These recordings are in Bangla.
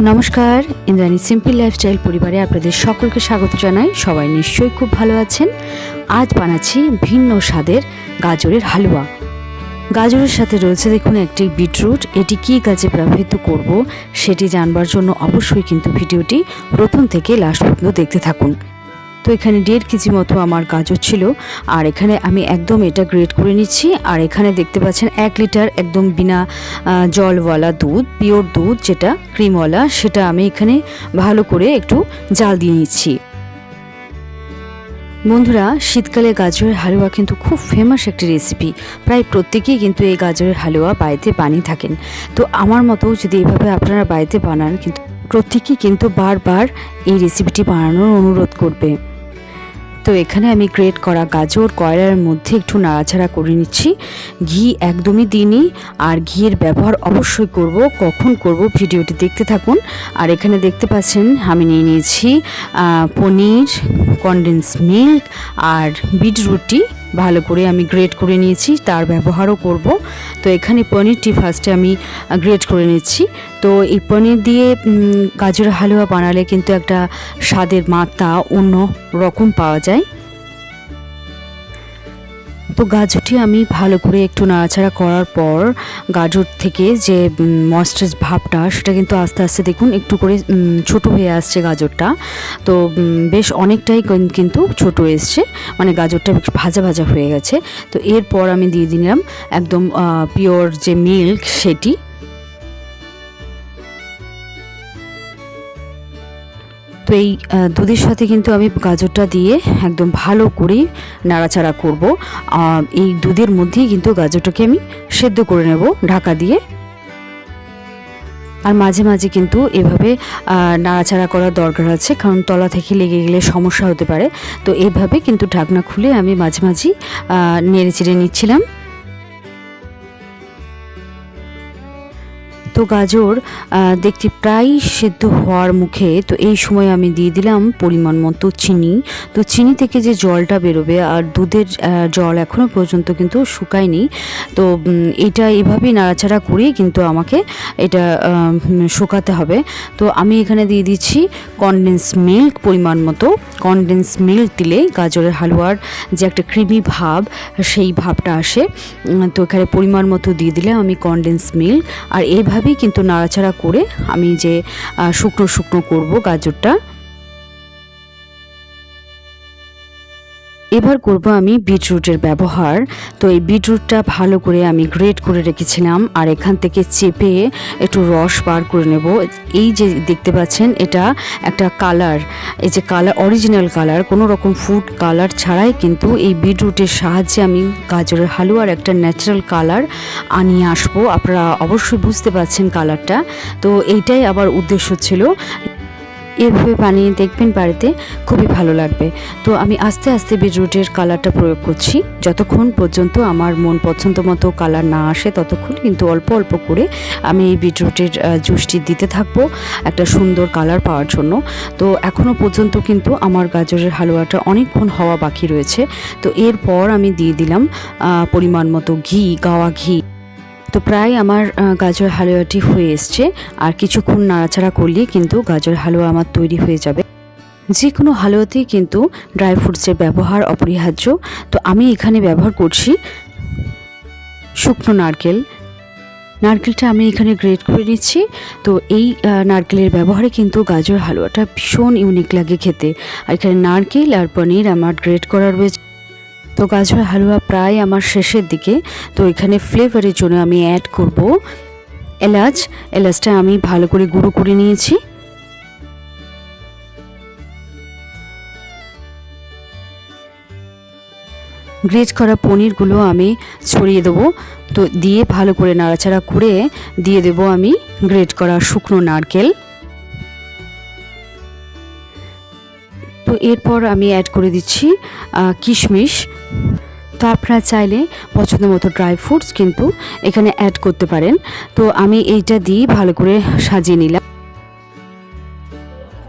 নমস্কার, ইন্দ্রাণী সিম্পল লাইফস্টাইল পরিবারে আপনাদের সকলকে স্বাগত জানাই। সবাই নিশ্চয়ই খুব ভালো আছেন। আজ বানাচ্ছি ভিন্ন স্বাদের গাজরের হালুয়া। গাজরের সাথে রয়েছে দেখুন একটি বিটরুট। এটি কী কাজে ব্যবহৃত করব সেটি জানবার জন্য অবশ্যই কিন্তু ভিডিওটি প্রথম থেকে লাস্ট পর্যন্ত দেখতে থাকুন। তো এখানে দেড় কেজি মতো আমার গাজর ছিল। আর এখানে আমি একদম এটা গ্রেড করে নিচ্ছি। আর এখানে দেখতে পাচ্ছেন এক লিটার একদম বিনা জলওয়ালা দুধ পিওর দুধ যেটা ক্রিমওয়ালা সেটা আমি এখানে ভালো করে একটু জাল দিয়ে নিচ্ছি। বন্ধুরা, শীতকালে গাজরের হালুয়া কিন্তু খুব ফেমাস একটি রেসিপি প্রায় প্রত্যেকেই কিন্তু এই গাজরের হালুয়া বাড়িতে বানিয়ে থাকেন। তো আমার মতো যদি এভাবে আপনারা বাড়িতে বানান, কিন্তু প্রত্যেকেই কিন্তু বারবার এই রেসিপিটি বানানোর অনুরোধ করবে। তো এখানে আমি গ্রেট করা গাজর, কয়লার মধ্যে একটু নাড়াছাড়া করে নিচ্ছি। ঘি একদমই দিইনি, আর ঘিয়ের ব্যবহার অবশ্যই করব, কখন করব ভিডিওটি দেখতে থাকুন। আর এখানে দেখতে পাচ্ছেন, আমি নিয়ে নিয়েছি পনির কনডেন্স মিল্ক আর বিটরুটি ভালো করে আমি গ্রেট করে নিয়েছি, তার ব্যবহারও করব। তো এখানে পনিরটি ফার্স্টে আমি গ্রেট করে নিচ্ছি। তো এই পনির দিয়ে গাজর হালুয়া বানালে কিন্তু একটা স্বাদের মাত্রা অন্য রকম পাওয়া যায়। তো গাজরটি আমি ভালো করে একটু নাড়াচাড়া করার পর গাজর থেকে যে ময়েশ্চারাইজ ভাবটা সেটা কিন্তু আস্তে আস্তে দেখুন একটু করে ছোট হয়ে আসছে গাজরটা। তো বেশ অনেকটাই কিন্তু ছোট এসছে। মানে গাজরটা বেশ ভাজা ভাজা হয়ে গেছে। তো এরপর আমি দিয়ে দিলাম একদম পিওর যে মিল্ক সেটি। তো এই দুধের সাথে কিন্তু আমি গাজরটা দিয়ে একদম ভালো করে নাড়াচাড়া করব। এই দুধের মধ্যেই কিন্তু গাজরটাকে আমি সেদ্ধ করে নেব ঢাকা দিয়ে। আর মাঝে মাঝে কিন্তু এভাবে নাড়াচাড়া করার দরকার আছে, কারণ তলা থেকে লেগে গেলে সমস্যা হতে পারে। তো এইভাবে কিন্তু ঢাকনা খুলে আমি মাঝে মাঝেই নেড়ে চেড়ে নিচ্ছিলাম। তো গাজর দেখতে প্রায় সেদ্ধ হওয়ার মুখে, তো এই সময় আমি দিয়ে দিলাম পরিমাণ মতো চিনি। তো চিনি থেকে যে জলটা বেরোবে আর দুধের জল এখনও পর্যন্ত কিন্তু শুকায়নি, তো এটা এভাবেই নাড়াচাড়া করি কিন্তু আমাকে এটা শুকাতে হবে। তো আমি এখানে দিয়ে দিচ্ছি কনডেন্স মিল্ক পরিমাণ মতো কনডেন্স মিল্ক দিলে গাজরের হালুয়ার যে একটা ক্রিমি ভাব, সেই ভাবটা আসে। তো এখানে পরিমাণ মতো দিয়ে দিলে আমি কনডেন্স মিল্ক আর এইভাবেই কিন্তু নাড়াচাড়া করে আমি যে শুকনো শুকনো করব গাজরটা এবার করব আমি বিটরুটের ব্যবহার। তো এই বিটরুটটা ভালো করে আমি গ্রেট করে রেখেছিলাম আর এখান থেকে চেপে একটু রস বার করে নেব। এই যে দেখতে পাচ্ছেন, এটা একটা কালার। এই যে কালার, অরিজিনাল কালার, কোনো রকম ফুড কালার ছাড়াই কিন্তু এই বিটরুটের সাহায্যে আমি গাজরের হালুয়ার একটা ন্যাচারাল কালার আনিয়ে আসব। আপনারা অবশ্যই বুঝতে পারছেন কালারটা। তো এইটাই আমার উদ্দেশ্য ছিল। এভাবে বানিয়ে দেখবেন বাড়িতে খুবই ভালো লাগবে। তো আমি আস্তে আস্তে বিটরুটের কালারটা প্রয়োগ করছি। যতক্ষণ পর্যন্ত আমার মন পছন্দ মতো কালার না আসে ততক্ষণ কিন্তু অল্প অল্প করে আমি এই বিটরুটের জুসটি দিতে থাকব একটা সুন্দর কালার পাওয়ার জন্য। তো এখনও পর্যন্ত কিন্তু আমার গাজরের হালুয়াটা অনেকক্ষণ হওয়া বাকি রয়েছে। তো এরপর আমি দিয়ে দিলাম পরিমাণ মতো ঘি, গাওয়া ঘি। তো প্রায় আমার গাজর হালুয়াটি হয়ে এসছে। আর কিছুক্ষণ নাড়াচাড়া করলে কিন্তু গাজর হালুয়া আমার তৈরি হয়ে যাবে। যে কোনো হালুয়াতেই কিন্তু ড্রাই ফ্রুটসের ব্যবহার অপরিহার্য। তো আমি এখানে ব্যবহার করছি শুকনো নারকেল। নারকেলটা আমি এখানে গ্রেট করে নিচ্ছি। তো এই নারকেলের ব্যবহারে কিন্তু গাজর হালুয়াটা ভীষণ ইউনিক লাগে খেতে। আর এখানে নারকেল আর পনির আমার গ্রেট করা রয়েছে। তো গাজর হালুয়া প্রায় আমার শেষের দিকে। তো এখানে ফ্লেভারের জন্য আমি অ্যাড করব এলাচ। এলাচটা আমি ভালো করে গুঁড়ো করে নিয়েছি। গ্রেট করা পনিরগুলো আমি ছড়িয়ে দেবো। তো দিয়ে ভালো করে নাড়াচাড়া করে দিয়ে দেবো আমি গ্রেট করা শুকনো নারকেল। তো এরপর আমি অ্যাড করে দিচ্ছি কিশমিশ। তো আপনারা চাইলে পছন্দ মতো ড্রাই ফ্রুটস কিন্তু এখানে অ্যাড করতে পারেন। তো আমি এইটা দিয়ে ভালো করে সাজিয়ে নিলাম।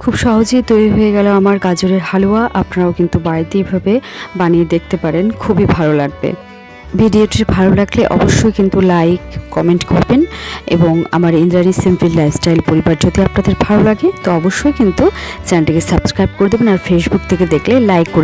খুব সহজেই তৈরি হয়ে গেল আমার গাজরের হালুয়া। আপনারাও কিন্তু বাড়িতে এভাবে বানিয়ে দেখতে পারেন, খুবই ভালো লাগবে। ভিডিওটি ভালো লাগলে অবশ্যই কিন্তু লাইক কমেন্ট করবেন এবং আমার ইন্দ্রাণী সিম্পল লাইফস্টাইল পরিবার যদি আপনাদের ভালো লাগে, তো অবশ্যই কিন্তু চ্যানেলটিকে সাবস্ক্রাইব করে দেবেন আর ফেসবুক থেকে দেখলে লাইক করে